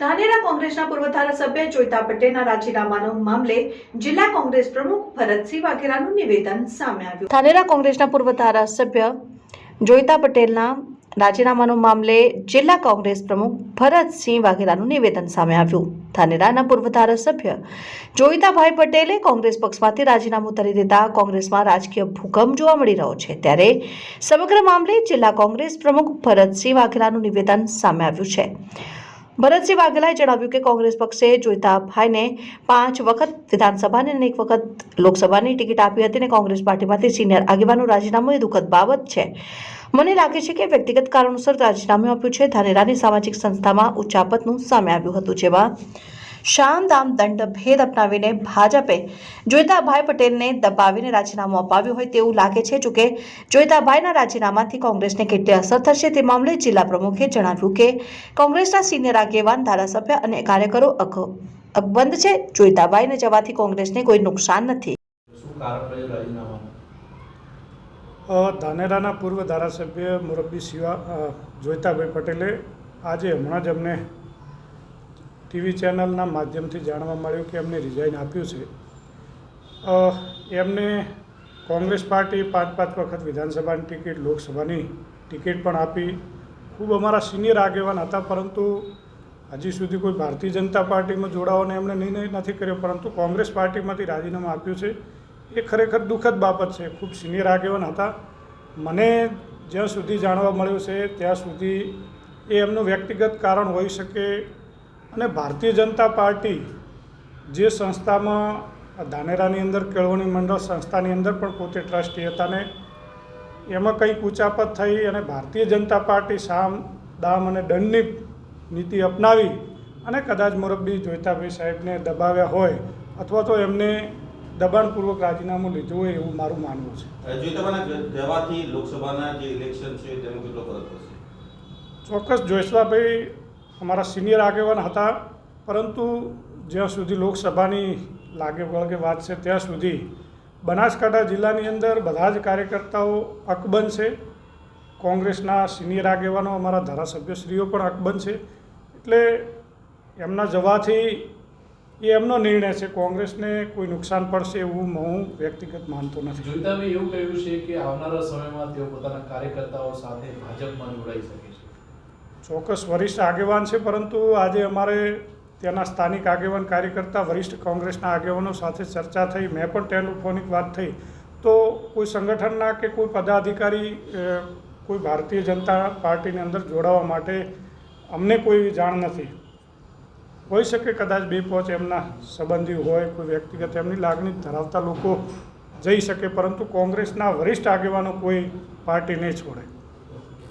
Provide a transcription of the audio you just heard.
ધાનેરા કોંગ્રેસના પૂર્વ ધારાસભ્ય જોઈતા પટેલના રાજીનામાનો મામલે જિલ્લા કોંગ્રેસ પ્રમુખ ભરતસિંહ વાઘેલાનું નિવેદન સામે આવ્યું. ધાનેરા કોંગ્રેસના પૂર્વ ધારાસભ્ય જોઈતા પટેલના રાજીનામાનો મામલે જિલ્લા કોંગ્રેસ પ્રમુખ ભરતસિંહ વાઘેલાનું નિવેદન સામે આવ્યું. ધાનેરાના પૂર્વ ધારાસભ્ય જોઈતાભાઈ પટેલે કોંગ્રેસ પક્ષમાંથી રાજીનામું કરી દેતા કોંગ્રેસમાં રાજકીય ભૂકંપ જોવા મળી રહ્યો છે. ત્યારે સમગ્ર મામલે જિલ્લા કોંગ્રેસ પ્રમુખ ભરતસિંહ વાઘેલાનું નિવેદન સામે આવ્યું છે. ભરતસિંહ વાઘેલાએ જણાવ્યું કે કોંગ્રેસ પક્ષે જોઈતાભાઈને પાંચ વખત વિધાનસભાની અને એક વખત લોકસભાની ટિકિટ આપી હતી અને કોંગ્રેસ પાર્ટીમાંથી સિનિયર આગેવાનું રાજીનામું એ દુઃખદ બાબત છે. મને લાગે છે કે વ્યક્તિગત કારણોસર રાજીનામું આપ્યું છે. ધાનેરાની સામાજિક સંસ્થામાં ઉચ્ચાપતનું સામે આવ્યું હતું, જેમાં શાનદામ દંડ ભેદ અપનાવીને ભાજપે જોઈતાભાઈ પટેલને દબાવીને રાજીનામું અપાવ્યું હોય તેવું લાગે છે. જોકે જોઈતાભાઈના રાજીનામાથી કોંગ્રેસને કેટલી અસર થશે તે મામલે જિલ્લા પ્રમુખે જણાવ્યું કે કોંગ્રેસના સિનિયર આગેવાન ધારાસભ્ય અને કાર્યકરો અક- અકબંધ છે. જોઈતાભાઈને જવાથી કોંગ્રેસને કોઈ નુકસાન નથી. ધાનેરાના પૂર્વ ધારાસભ્ય મુરબ્બી શિવા જોઈતાભાઈ પટેલે આજે હમણાં જ અમને ટીવી ચેનલના માધ્યમથી જાણવા મળ્યું કે એમને રિઝાઇન આપ્યું છે. એમને કોંગ્રેસ પાર્ટી પાંચ પાંચ વખત વિધાનસભાની ટિકિટ, લોકસભાની ટિકિટ પણ આપી. ખૂબ અમારા સિનિયર આગેવાન હતા, પરંતુ હજી સુધી કોઈ ભારતીય જનતા પાર્ટીમાં જોડાવાનો એમણે નિર્ણય નથી કર્યો, પરંતુ કોંગ્રેસ પાર્ટીમાંથી રાજીનામું આપ્યું છે. એ ખરેખર દુઃખદ બાબત છે. ખૂબ સિનિયર આગેવાન હતા. મને જ્યાં સુધી જાણવા મળ્યું છે, ત્યાં સુધી એ એમનું વ્યક્તિગત કારણ હોઈ શકે અને ભારતીય જનતા પાર્ટી જે સંસ્થામાં ધાનેરાની અંદર કેળવણી મંડળ સંસ્થાની અંદર પણ પોતે ટ્રસ્ટી હતા ને એમાં કંઈક ઉચાપત થઈ અને ભારતીય જનતા પાર્ટી સામ દામ અને દંડની નીતિ અપનાવી અને કદાચ મોરબી જોઈતાભાઈ સાહેબને દબાવ્યા હોય અથવા તો એમને દબાણપૂર્વક રાજીનામું લીધું હોય એવું મારું માનવું છે. જવાથી લોકસભાના જે ઇલેક્શન છે તેનો કેટલો ફરક ચોક્કસ જોઈસલાભાઈ અમારા સિનિયર આગેવાન હતા, પરંતુ જ્યાં સુધી લોકસભાની લાગે વળગે વાત છે, ત્યાં સુધી બનાસકાંઠા જિલ્લાની અંદર બધા જ કાર્યકર્તાઓ અકબંધ છે કોંગ્રેસના સિનિયર આગેવાનો, અમારા ધારાસભ્યશ્રીઓ પણ અકબંધ છે એટલે એમના જવાથી એ એમનો નિર્ણય છે, કોંગ્રેસને કોઈ નુકસાન પડશે એવું હું વ્યક્તિગત માનતો નથી. જોઈતાભાઈ એવું કહ્યું છે કે આવનારા સમયમાં તેઓ પોતાના કાર્યકર્તાઓ સાથે ભાજપમાં જોડાઈ શકે છે. ચોક્કસ વરિષ્ઠ આગેવાન છે, પરંતુ આજે અમારે ત્યાંના સ્થાનિક આગેવાન કાર્યકર્તા, વરિષ્ઠ કોંગ્રેસના આગેવાનો સાથે ચર્ચા થઈ. મેં પણ ટેલિફોનિક વાત થઈ. તો કોઈ સંગઠનના કે કોઈ પદાધિકારી કોઈ ભારતીય જનતા પાર્ટીની અંદર જોડાવા માટે અમને કોઈ જાણ નથી. હોઈ શકે કદાચ બે પોચ એમના સંબંધી હોય, કોઈ વ્યક્તિગત એમની લાગણી ધરાવતા લોકો જઈ શકે, પરંતુ કોંગ્રેસના વરિષ્ઠ આગેવાનો કોઈ પાર્ટી નહીં છોડે.